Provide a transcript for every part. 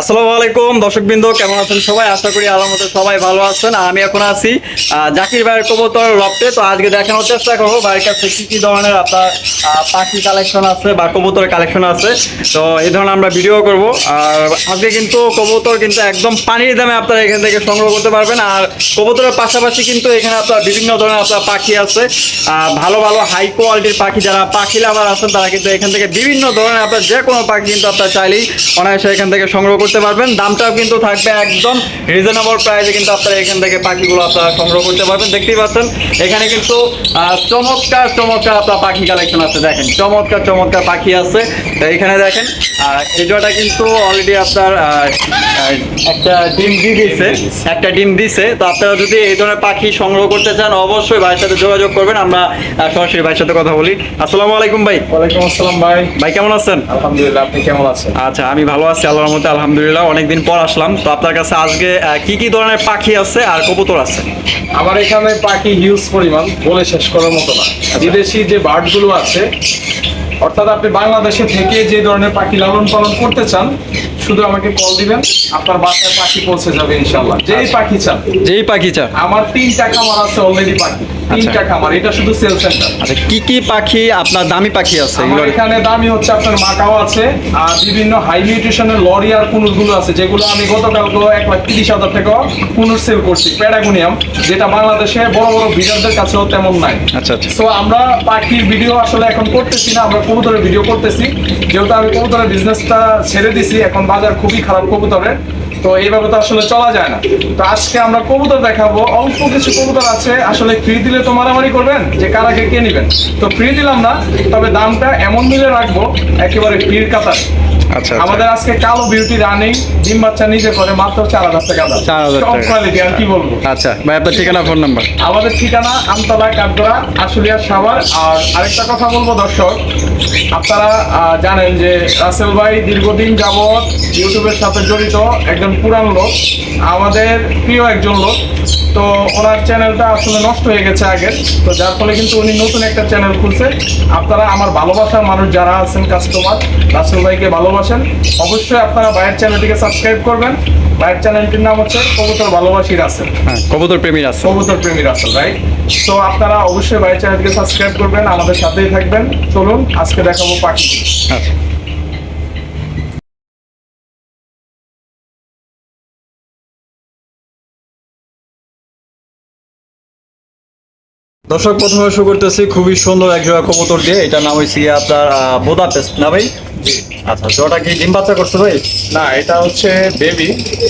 আসসালামু আলাইকুম, দর্শকবৃন্দ, কেমন আছেন সবাই? আশা করি আল্লাহর মতো সবাই ভালো আছেন। আমি এখন আছি জাকির ভাইয়ের কবুতর লফটে তো আজকে দেখানোর চেষ্টা করব, ভাইয়ের কাছে কি কি ধরনের আপনার পাখি কালেকশন আছে বা কবুতরের কালেকশন আছে। তো এই ধরনের আমরা ভিডিও করব। আর আজকে কিন্তু কবুতর কিন্তু একদম পানির দামে আপনারা এখান থেকে সংগ্রহ করতে পারবেন। আর কবুতরের পাশাপাশি কিন্তু এখানে আপনার বিভিন্ন ধরনের আপনার পাখি আছে। ভালো ভালো হাই কোয়ালিটির পাখি যারা পাখি লাভার আছেন, তারা কিন্তু এখান থেকে বিভিন্ন ধরনের আপনার যে কোনো পাখি কিন্তু আপনার চাইলেই অনায়াসে এখান থেকে সংগ্রহ করতে পারবেন। দামটাও কিন্তু থাকবে একদম রিজনেবল প্রাইসে কিন্তু আপনারা এখান থেকে পাখিগুলো আপনারা সংগ্রহ করতে পারবেন। দেখতেই পাচ্ছেন এখানে কিন্তু চমৎকার চমৎকার আপনার পাখি কালেকশন আছে। দেখেন চমৎকার চমৎকার পাখি আছে। এখানে দেখেন জোড়াটা কিন্তু অলরেডি আপনার একটা ডিম দিয়ে দিয়েছে। একটা ডিম দিছে তো আপনারা যদি এই ধরনের পাখি সংগ্রহ করতে চান অবশ্যই ভাইয়ের সাথে যোগাযোগ করবেন। আমরা সরাসরি ভাইয়ের সাথে কথা বলি। আসসালামু আলাইকুম ভাই। ওয়ালাইকুম আসসালাম ভাই। ভাই কেমন আছেন? আলহামদুলিল্লাহ আপনি কেমন আছেন? আচ্ছা আমি ভালো আছি আল্লাহর মধ্যে আলহামদুলিল্লাহ। অনেকদিন পর আসলাম। তো আপনার কাছে আজকে কি কি ধরনের পাখি আছে আর কবুতর আছে? আমার এখানে পাখি হিউজ পরিমাণ বলে শেষ করার মতো না। বিদেশি যে বার্ডগুলো আছে অর্থাৎ আপনি বাংলাদেশে থেকে যে ধরনের পাখি লালন পালন করতে চান শুধু আমাকে কল দিবেন আপনার বাসায় পাখি পৌঁছে যাবে ইনশাল্লাহ যেই পাখি চান। যেই পাখি চান। আমার তিন টাকা খামার আছে অলরেডি পাখি। তিনটা খামার এটা শুধু সেল সেন্টার আচ্ছা কি কি পাখি আপনার দামি পাখি আছে আমার এখানে দামি হচ্ছে আপনার মাকাও আছে আর বিভিন্ন হাই নিউট্রিশনের লরি আর কুনুরগুলো আছে যেগুলো আমি গতকালকে এক লাখ তিরিশ হাজার টাকা কুনুর সেল করছি প্যারাগোনিয়াম যেটা বাংলাদেশে বড় বড় বিডারদের কাছেও তেমন নাই। আচ্ছা আচ্ছা। তো আমরা পাখির ভিডিও আসলে এখন করতেছি না আমরা কবুতরের ভিডিও করতেছি। যেহেতু আমি কবুতরের বিজনেসটা ছেড়ে দিছি এখন বাজার খুবই খারাপ কবুতরের। তো এইভাবে তো আসলে চলা যায় না। তো আজকে আমরা কবুতর দেখাবো। অল্প কিছু কবুতর আছে। আসলে ফ্রি দিলে তো মারামারি করবেন, যে কারাকে কে নিবেন। তো ফ্রি দিলাম না, তবে দামটা এমন মিলে রাখব, একেবারে ফ্রির কাতার আচ্ছা আমাদের আজকে কালো বিউটি রানিং ডিম বাচ্চা নিজে করে মাত্র চার হাজার টাকা দাম। 4,000 সব টাকা। কোয়ালিটি আর কি বলব? আচ্ছা ভাই আপনার ঠিকানা ফোন নাম্বার আমাদের ঠিকানা আমতলা কাঠগড়া আশুলিয়া সাভার। আর আরেকটা কথা বলব দর্শক আপনারা জানেন যে রাসেল ভাই দীর্ঘদিন যাবৎ ইউটিউবের সাথে জড়িত একজন পুরান লোক আমাদের প্রিয় একজন লোক। তো ওনার চ্যানেলটা আসলে নষ্ট হয়ে গেছে আগে। তো যার ফলে কিন্তু উনি নতুন একটা চ্যানেল খুলছে। আপনারা আমার ভালোবাসার মানুষ যারা আছেন কাস্টমার রাসেল ভাইকে ভালোবাসেন অবশ্যই আপনারা ভাইয়ের চ্যানেলটিকে সাবস্ক্রাইব করবেন। ভাইয়ের চ্যানেলটির নাম হচ্ছে কবুতর ভালোবাসি রাসেল হ্যাঁ কবুতর প্রেমীর আছে কবুতর প্রেমী রাসেল রাইট তো আপনারা অবশ্যই ভাই চ্যানেলকে সাবস্ক্রাইব করবেন আমাদের সাথেই থাকবেন। চলুন আজকে দেখাবো পাখি। আচ্ছা। দর্শক প্রথমে শুরু করতেছি খুবই সুন্দর এক জোড়া কবুতর দিয়ে। এটা নাম হয়েছে আপনার বোদা পেস্ট না ভাই? আচ্ছা জোড়াটা কি ডিম বাচ্চা করছে ভাই? না এটা হচ্ছে বেবি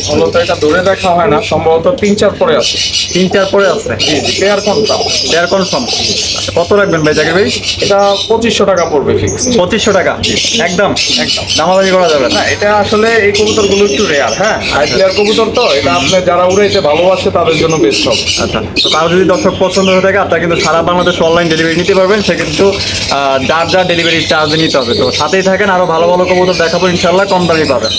মূলত এটা ধরে দেখা হয় না সম্ভবত তিন চার পরে আছে। তিন চার পরে আছে? পেয়ার কোনটা দেড় কনফার্ম আচ্ছা কত রাখবেন ভাই জাকির ভাই? এটা পঁচিশশো টাকা পড়বে ফিক্স পঁচিশশো টাকা? একদম? একদম। দামাদামি করা যাবে না। এটা আসলে এই কবুতরগুলো একটু রেয়ার হ্যাঁ? হাই প্লেয়ার কবুতর তো এটা আপনি যারা উড়াইতে ভালোবাসে তাদের জন্য বেস্ট হবে। আচ্ছা তো কারও যদি দর্শক পছন্দ হয়ে থাকে আপনারা কিন্তু সারা বাংলাদেশ অনলাইন ডেলিভারি নিতে পারবেন। সে কিন্তু আহ, যার যার ডেলিভারি চার্জ নিতে হবে। তো সাথেই থাকেন আরও ভালো ভালো কবুতর দেখাবো ইনশাল্লাহ কম দামে পাবেন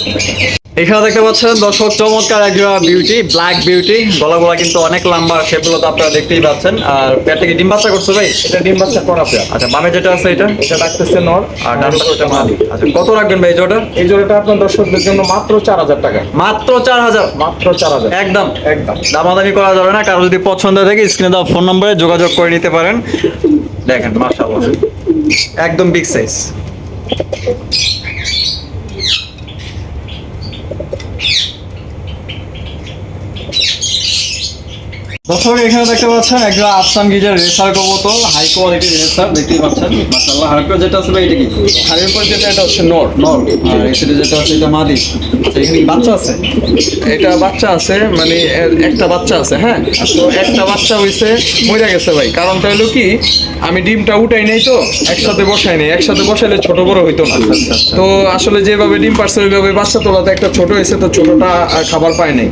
এখানে দেখতে পাচ্ছেন দর্শক চমৎকার একজোড়া বিউটি ব্ল্যাক বিউটি গলাগুলা কিন্তু অনেক লম্বা সেগুলো তো আপনারা দেখতেই পাচ্ছেন। আর পেটে কি ডিম বাচ্চা করছে ভাই? এটা ডিম বাচ্চা করা আচ্ছা বামে যেটা আছে এটা? এটা ডাকতেছে নর আর ডান ওটা মাদি আচ্ছা কত রাখবেন ভাই এই জোড়া এই জোড়াটা আপনার দর্শকদের জন্য মাত্র চার হাজার টাকা। মাত্র চার হাজার? মাত্র চার হাজার। একদম। একদম। দামাদামি করা যাবে না কারও যদি পছন্দ থাকে স্ক্রিনে দেওয়া ফোন নম্বরে যোগাযোগ করে নিতে পারেন। দেখেন মাশাআল্লাহ। একদম বিগ সাইজ Thank you. দর্শক এখানে দেখতে পাচ্ছেন একজন আফসান গিজার রেসার কবুতর হাই কোয়ালিটির রেসার দেখতেই পাচ্ছেন। মাশাআল্লাহ হারপে যেটা আছে এটা কি? আর এরপর যেটা এটা হচ্ছে নর। নর আর এখানে যেটা আছে এটা মাদি। আচ্ছা, এখানে বাচ্চা আছে? এটা বাচ্চা আছে মানে একটা বাচ্চা আছে হ্যাঁ? তো একটা বাচ্চা হইছে মরে গেছে ভাই। কারণটা হলো কি আমি ডিমটা উঠাই নাই তো একসাথে বসাই নাই। একসাথে বসাইলে ছোট বড় হইতো না। তো আসলে যেভাবে ডিম পারছে ওইভাবে বাচ্চা তোলাতে একটা ছোট হয়েছে তো ছোটটা খাবার পায় নাই।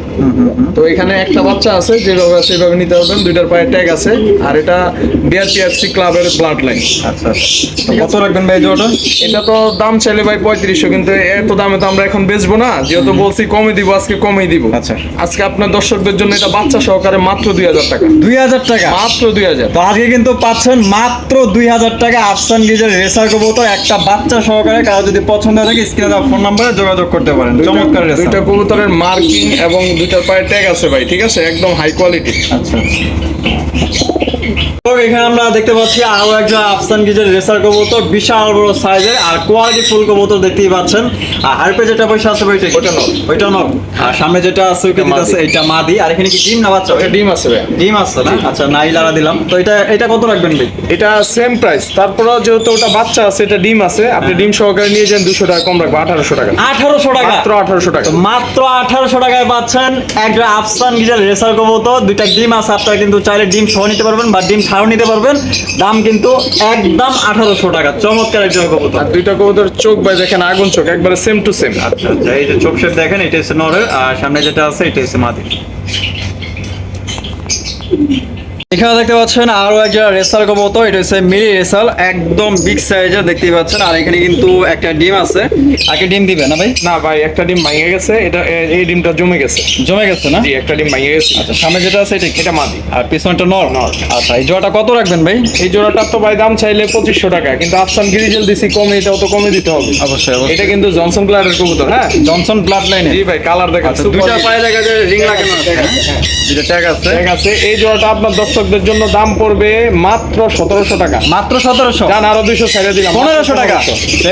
তো এখানে একটা বাচ্চা আছে যেভাবে আছে এইভাবে নিতে পারবেন? দুইটার পায়ে ট্যাগ আছে। আর এটা বিআরপিএফসি ক্লাবের ব্লাড লাইন আচ্ছা কত রাখবেন ভাই জোড়াটা? এটা তো দাম চাইলে ভাই পঁয়ত্রিশশো কিন্তু এত দামে তো আমরা এখন বেচবো না। যেহেতু বলছি কমে দিব আজকে কমে দিব। আচ্ছা। আজকে আপনার দর্শকদের জন্য এটা বাচ্চা সহকারে মাত্র দুই হাজার টাকা। দুই হাজার টাকা? মাত্র দুই হাজার। তো আজকে কিন্তু পাচ্ছেন মাত্র দুই হাজার টাকা আফসান গিজের রেসার কবুতর। একটা বাচ্চা সহকারে কারও যদি পছন্দ হয় থাকে স্ক্রিনে দেওয়া ফোন নাম্বারে যোগাযোগ করতে পারেন। চমৎকার দুইটা কবুতরের মার্কিং এবং দুইটার পায়ে ট্যাগ আছে ভাই ঠিক আছে? একদম হাই কোয়ালিটি আচ্ছা তো এখানে দেখতে পাচ্ছি আরও একজন আফসান গিজের রেসার কবুতর বিশাল বড় সাইজের আর কোয়ালিটি ফুল কবুতর দেখতেই পাচ্ছেন। আর হারপে যেটা পয়সা আছে ওইটা ওইটা নর। ওইটা নর আর সামনে যেটা আছে ওইটা। আছে এটা মাদি। আর এখানে কি ডিম না বাচ্চা? এটা ডিম আছে ভাই। ডিম আছে না? আচ্ছা নাই লারা দিলাম। তো এটা এটা কত রাখবেন ভাই? এটা সেম প্রাইস তারপরেও যেহেতু ওটা বাচ্চা আছে এটা ডিম আছে আপনি ডিম সহকারে নিয়ে যান দুশো টাকা কম রাখব আঠারোশো টাকা। আঠারোশো টাকা? মাত্র আঠারোশো টাকা। মাত্র আঠারোশো টাকায় পাচ্ছেন একটা আফসান গিজের রেসার কবুতর। দুইটা ডিম আছে আপনারা কিন্তু চাইলে ডিম সহ নিতে পারবেন বা ডিম ছাড়াও নিতে পারবেন। দাম কিন্তু একদম আঠারোশো টাকা। চমৎকার একজন কবুতর। আর দুইটা কবুতর চোখ ভাই দেখেন আগুন চোখ একবারে সেম টু সেম আচ্ছা আচ্ছা এই যে চোখ শেপ দেখেন এটা হচ্ছে নরে আর সামনে যেটা আছে এটা হচ্ছে মাদি। এখানে দেখতে পাচ্ছেন আরও একটা রেসার কবুতর এটা হচ্ছে মিনি রেসাল একদম বিগ সাইজের দেখতেই পাচ্ছেন। আর এখানে কিন্তু একটা ডিম আছে। আগে ডিম দিবে না ভাই? না ভাই একটা ডিম ভেঙে গেছে এটা এই ডিমটা জমে গেছে। জমে গেছে না? জি একটা ডিম ভেঙে গেছে। আচ্ছা সামনে যেটা আছে এটা এটা মাদি। আর পিছনটা নর? নর। আচ্ছা এই জোড়াটা কত রাখবেন ভাই? এই জোড়াটা তো ভাই দাম চাইলে পঁচিশশো টাকা কিন্তু আফসান গিরিজেল দিছি কমে এটাও তো কমে দিতে হবে। অবশ্যই এটা কিন্তু জনসন প্লারের কবুতর হ্যাঁ? জনসন ব্লাড লাইনে জি ভাই কালার দেখেন আচ্ছা দুইটা। পায়ে দেখা যায় রিং লাগানো আছে হ্যাঁ দুইটা ট্যাগ আছে। ঠিক আছে। এই জোড়াটা আপনার দর্শকদের জন্য দাম পড়বে মাত্র সতেরোশো টাকা। মাত্র সতেরোশো? জান আরও দুইশো ছেড়ে দিলাম। পনেরোশো টাকা।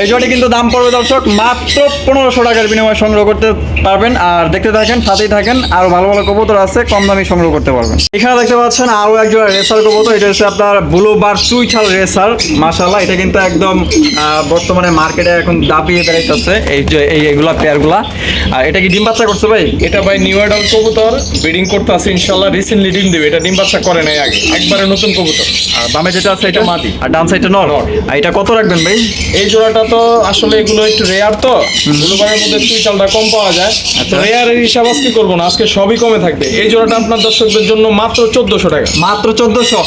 এই জোড়াটি কিন্তু দাম পড়বে দর্শক মাত্র পনেরোশো টাকার বিনিময়ে সংগ্রহ করতে পারবেন। আর দেখতে থাকেন সাথেই থাকেন আর ভালো ভালো কবুতর আছে কম দামে সংগ্রহ করতে পারবেন। এখানে দেখতে পাচ্ছেন আরও একজন রেসার কবুতর এটা হচ্ছে আপনার ব্লু বার চুইঠাল রেসার। মাশাল্লাহ এটা কিন্তু একদম বর্তমানে মার্কেটে এখন দাপিয়ে দাঁড়াইতেছে এই যে এই এগুলা পেয়ারগুলা। আর এটা কি ডিম বাচ্চা করছে ভাই? এটা ভাই নিউ অ্যাডাল কবুতর ব্রিডিং করতে আছে ইনশাল্লাহ রিসেন্টলি ডিম দেবে। এটা ডিম বাচ্চা করে নাই আগে একবারে নতুন কবুতর। আর বামে যেটা আছে এটা মাদি। আর ডান সাইডটা নর। আর এটা কত রাখবেন ভাই? এই জোড়াটা তো আসলে এগুলো একটু রেয়ার তো। গুলোবারের মধ্যে তুই চালটা কম পাওয়া যায়। তো আচ্ছা। রেয়ারের হিসাব আজকে করব না আজকে সবই কমে থাকবে। এই জোড়াটা আপনার দর্শকদের জন্য মাত্র চোদ্দশো টাকা। মাত্র চোদ্দশো?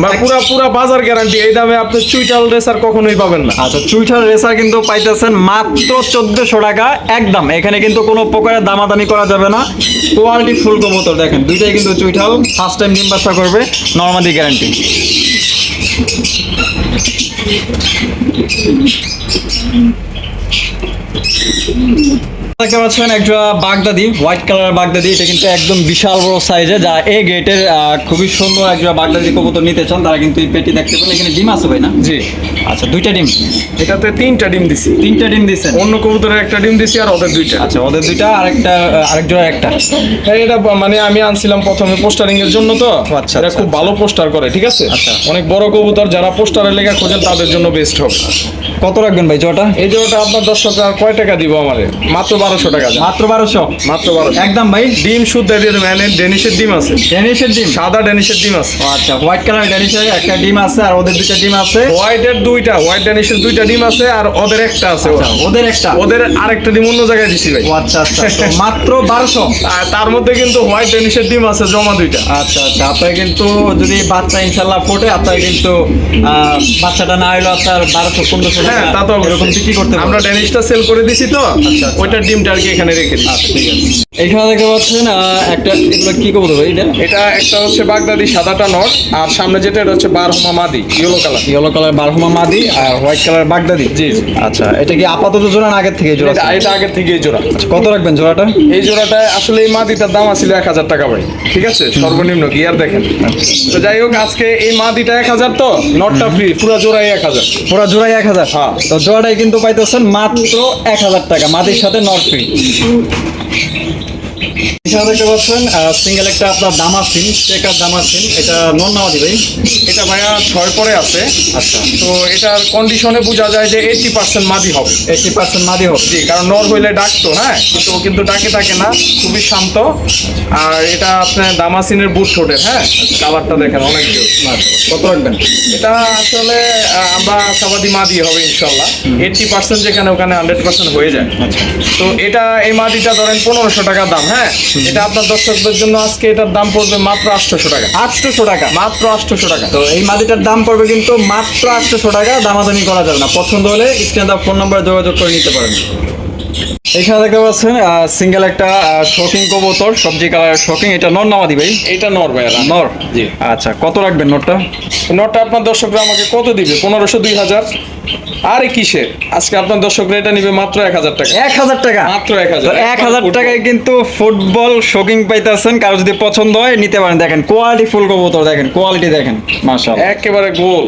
বা পুরা পুরা বাজার গ্যারান্টি এই দামে আপনি চুইটাল রেসার কখনোই পাবেন না। আচ্ছা চুইঠার রেসার কিন্তু পাইতেছেন মাত্র চোদ্দশো টাকা একদম। এখানে কিন্তু কোনো প্রকারের দামাদামি করা যাবে না। কোয়ালিটি ফুল কবুতর দেখেন দুইটাই কিন্তু চুইঠাল ফার্স্ট টাইম ডিম বাচ্চা করবে নর্মাদি গ্যারান্টি দেখতে পাচ্ছেন একটা বাগদাদি হোয়াইট কালার বাগদাদি এটা কিন্তু একদম বিশাল বড় সাইজে যা এই গেটের খুবই সুন্দর একটা বাগদাদি কবুতর নিতে চান। তারা কিন্তু এই পেটি দেখতে পারেন এখানে ডিম আছে ভাই না? জি। আচ্ছা দুইটা ডিম। এটাতে তিনটা ডিম দিছি। তিনটা ডিম দিচ্ছেন অন্য কবুতরের একটা ডিম দিছি আর ওদের দুইটা। আচ্ছা ওদের দুইটা আরেকটা আরেক জোড়া একটা। হ্যাঁ এটা মানে আমি আনছিলাম প্রথমে পোস্টারিং এর জন্য তো। আচ্ছা, এটা আচ্ছা, খুব ভালো পোস্টার করে ঠিক আছে? আচ্ছা। অনেক বড় কবুতর যারা পোস্টারের লেখা খোঁজেন তাদের জন্য বেস্ট হবে। কত রাখবেন ভাই জোড়াটা? এই জোড়াটা আপনার দর্শকরা কয় টাকা দিব আমাদের? মাত্র বারোশো টাকা মাত্র বারোশো? মাত্র বারোশো। একদম ভাই? ডিম শুদ্ধ দিয়ে দেবেন ডেনিশের ডিম আছে। ডেনিশের ডিম? সাদা ডেনিশের ডিম আছে। আচ্ছা হোয়াইট কালার ডেনিশের একটা ডিম আছে আর ওদের দুইটা ডিম আছে। হোয়াইটের দুইটা হোয়াইট ডেনিশের দুইটা ডিম আছে আর ওদের একটা আছে আচ্ছা, ওদের একটা? ওদের আরেকটা ডিম অন্য জায়গায় দিছি ভাই। আচ্ছা আচ্ছা তো মাত্র বারোশো? আর তার মধ্যে কিন্তু হোয়াইট ডেনিশের ডিম আছে জমা দুইটা। আচ্ছা আচ্ছা আপনার কিন্তু যদি বাচ্চা ইনশাল্লাহ ফোটে আপনার কিন্তু আহ, বাচ্চাটা না হলো আপনার বারোশো পনেরোশো হ্যাঁ তা তো এরকম বিক্রি করতে আমরা ডেনিশটা সেল করে দিছি তো আচ্ছা। ওইটার ডিমটা আর কি এখানে রেখে আচ্ছা ঠিক আছে। এখানে দেখতে পাচ্ছেন একটা এগুলো কি করব ভাই এটা? এটা একটা হচ্ছে বাগদাদি সাদাটা নট আর সামনে যেটা এটা হচ্ছে বারহমা মাদি ইয়েলো কালার ইয়েলো কালার বারহুমা মাদি আর হোয়াইট কালার বাগদাদি? জি আচ্ছা এটা কি আপাতত জোড়া আগের থেকে জোড়া এটা? আগের থেকে জোড়া। আচ্ছা, কত রাখবেন জোড়াটা? এই জোড়াটায় আসলে এই মাদিটার দাম আছিল এক হাজার টাকা ভাই ঠিক আছে? সর্বনিম্ন গিয়ার দেখেন। তো যাই হোক আজকে এই মাদিটা এক হাজার তো নটটা ফ্রি পুরো জোড়াই এক হাজার। পুরো জোড়াই এক হাজার। তো জোড়াটাই কিন্তু পাইতেছেন মাত্র এক হাজার টাকা মাটির সাথে নর্থ ফ্রি এখানে দেখতে পাচ্ছেন সিঙ্গেল একটা আপনার দামাসিন চেকার দামাসিন এটা নন নামাদি ভাই এটা ভাইয়া ছয় পরে আছে। আচ্ছা। তো এটার কন্ডিশনে বোঝা যায় যে এইটি পার্সেন্ট মাদি হবে। এইটি পার্সেন্ট মাদি হোক জি কারণ নর হইলে ডাকতো হ্যাঁ? তো ও কিন্তু ডাকে থাকে না খুবই শান্ত। আর এটা আপনার দামাসিনের বুট ঠোঁটের হ্যাঁ? কালারটা দেখেন অনেক। কত রাখবেন? এটা আসলে আমরা আশাবাদী মাদি হবে ইনশাল্লাহ এইটটি পার্সেন্ট যেখানে ওখানে হান্ড্রেড পার্সেন্ট হয়ে যায়। আচ্ছা। তো এটা এই মাদিটা ধরেন পনেরোশো টাকা দাম হ্যাঁ? এটা আপনার দর্শকদের জন্য আজকে এটার দাম পড়বে মাত্র আটশোশো টাকা। আটশোশো টাকা? মাত্র আটশোশো টাকা। তো এই মাদিটার দাম পড়বে কিন্তু মাত্র আটশোশো টাকা দামাদামি করা যাবে না। পছন্দ হলে স্ক্রিনে ফোন নাম্বার যোগাযোগ করে নিতে পারেন। এখানে দেখতে পাচ্ছেন সিঙ্গেল একটা শকিং কবুতর সবজি কালার শকিং এটা নর নামাদি ভাই? এটা নর ভাইয়ারা। নর? জি। আচ্ছা কত রাখবেন নরটা? নটটা আপনার দর্শকরা আমাকে কত দিবে? পনেরোশো দুই হাজার। আরে কিসের? আজকে আপনার দর্শকরা এটা নিবে মাত্র এক হাজার টাকা। এক হাজার টাকা? মাত্র এক হাজার। এক হাজার টাকায় কিন্তু ফুটবল শকিং পাইতেছেন। কারও যদি পছন্দ হয় নিতে পারেন। দেখেন কোয়ালিটি ফুল কবুতর দেখেন কোয়ালিটি দেখেন মার্শাল একেবারে গোল।